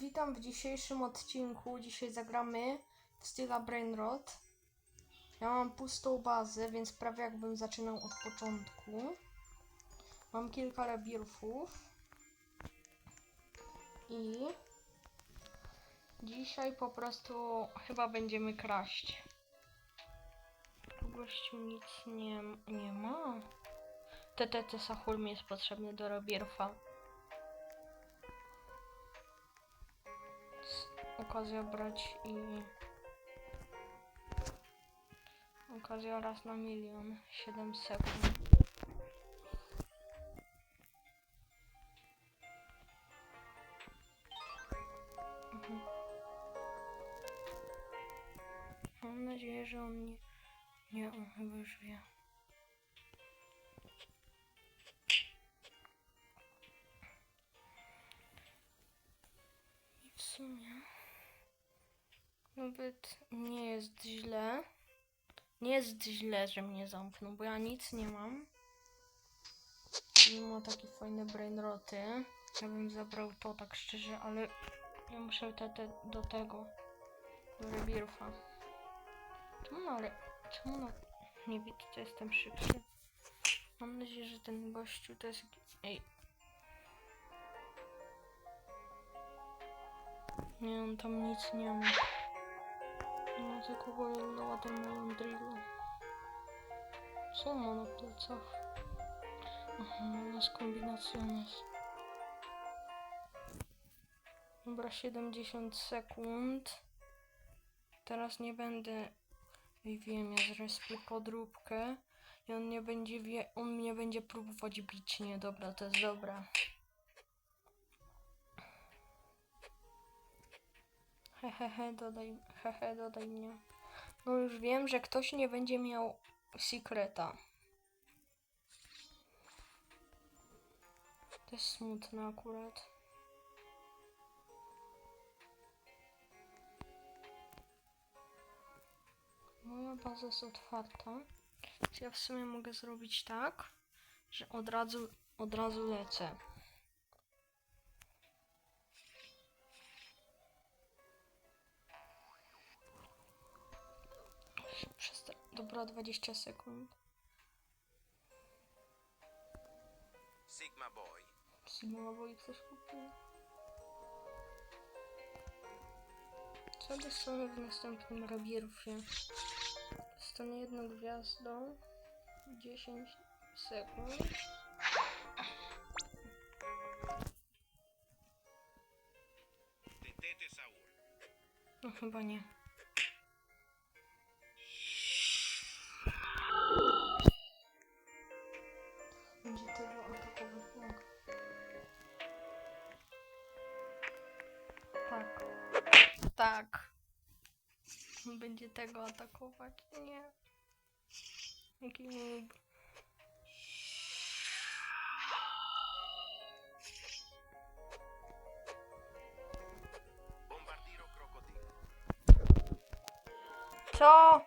witam w dzisiejszym odcinku. Dzisiaj zagramy w styla Brainrot. Ja mam pustą bazę, więc prawie jakbym zaczynał od początku. Mam kilka rebirfów. I dzisiaj po prostu chyba będziemy kraść. Tu gościu nic nie, nie ma. TTT Sahur mi jest potrzebny do rebirfa. Okazja brać i okazja raz na milion 7 sekund Mhm. mam nadzieję, że on nie nie, on chyba już wie w sumie nawet nie jest źle. Nie jest źle, że mnie zamknął, bo ja nic nie mam. Mimo takie fajne brainroty. Ja bym zabrał to tak szczerze, ale ja muszę te, te do tego. Do rebirfa. Czemu na ale czemu na nie widzę, to jestem szybszy. Mam nadzieję, że ten gościu to jest. Ej. Nie, on tam nic nie ma. No tylko wolno watermelon drillu. Co ma na plecach? Aha, las kombinaciones. Dobra, 70 sekund. Teraz nie będę... Ej, wiem, ja zrespię podróbkę. I on nie będzie wie... On mnie będzie próbować bić. Nie, dobra, to jest dobre. Hehehe, dodaj, hehe, dodaj mnie. No już wiem, że ktoś nie będzie miał secreta. To jest smutne akurat. Moja baza jest otwarta. Więc ja w sumie mogę zrobić tak, że od razu, od razu lecę. Dobra, 20 sekund. Sigma Boy. Sigma Boy coś kupił. Co dostanę w następnym rebirfie? Dostanę jedną gwiazdą. 10 sekund. No chyba nie. Tak. Będzie tego atakować. Nie. Jaki noob. Co?